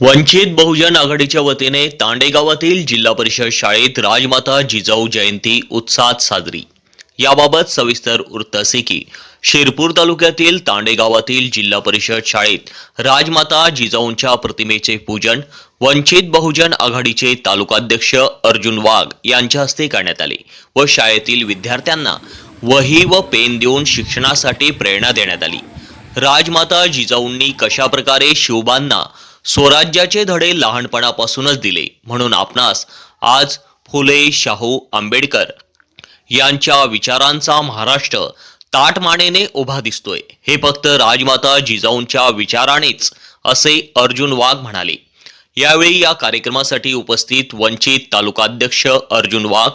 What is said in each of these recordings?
वंचित बहुजन आघाडीच्या वतीने तांडे गावातील जिल्हा परिषद शाळेत राजमाता जिजाऊ जयंती उत्साहात साजरी. याबाबत सविस्तर वृत्त असे की शिरपूर तालुक्यातील तांडे गावातील जिल्हा परिषद शाळेत राजमाता जिजाऊंच्या प्रतिमेचे पूजन वंचित बहुजन आघाडीचे तालुकाध्यक्ष अर्जुन वाघ यांच्या हस्ते करण्यात आले व शाळेतील विद्यार्थ्यांना वही व पेन देऊन शिक्षणासाठी प्रेरणा देण्यात आली. राजमाता जिजाऊंनी कशा प्रकारे शिवबांना स्वराज्याचे धडे लहानपणापासूनच दिले. म्हणून आपणास आज फुले शाहू आंबेडकर यांच्या विचारांचा महाराष्ट्र ताटमानेने उभा दिसतोय. हे फक्त राजमाता जिजाऊंच्या विचारानेच असे अर्जुन वाघ म्हणाले. यावेळी या कार्यक्रमासाठी उपस्थित वंचित तालुकाध्यक्ष अर्जुन वाघ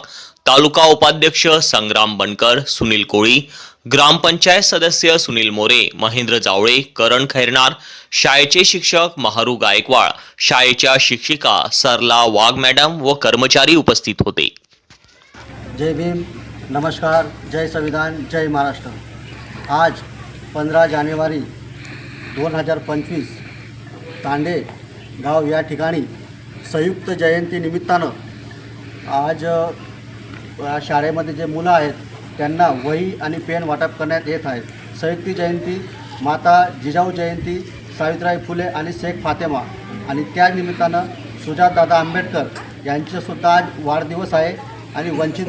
तालुका उपाध्यक्ष संग्राम बनकर सुनील कोळी ग्रामपंचायत सदस्य सुनील मोरे महेंद्र जावळे करण खैरनार शाळेचे शिक्षक महारू गायकवाड शाळेच्या शिक्षिका सरला वाघ मॅडम व कर्मचारी उपस्थित होते. जय भीम नमस्कार जय संविधान जय महाराष्ट्र. आज पंधरा जानेवारी दोन हजार पंचवीस तांडे गाव या ठिकाणी संयुक्त जयंती निमित्तानं आज शाळेमध्ये जे मुलं आहेत त्यांना वही आणि पेन वाटप करण्यात येत आहे. संयुक्त जयंती माता जिजाऊ जयंती सावित्रीबाई फुले आणि शेख फातेमा. आणि त्या निमित्तानं सुजातदादा आंबेडकर यांचंसुद्धा आज वाढदिवस आहे आणि वंचित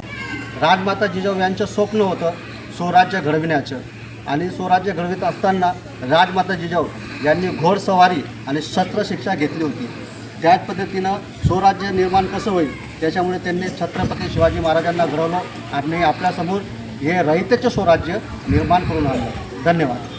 राजमाता जिजाऊ यांचं स्वप्न होतं स्वराज्य घडविण्याचं. आणि स्वराज्य घडवित असताना राजमाता जिजाऊ यांनी घोडसवारी आणि शस्त्रशिक्षा घेतली होती. त्याच पद्धतीनं स्वराज्य निर्माण कसं होईल त्याच्यामुळे त्यांनी छत्रपती शिवाजी महाराजांना घडवलं आणि आपल्यासमोर हे रहितेचं स्वराज्य निर्माण करून आणलं. धन्यवाद.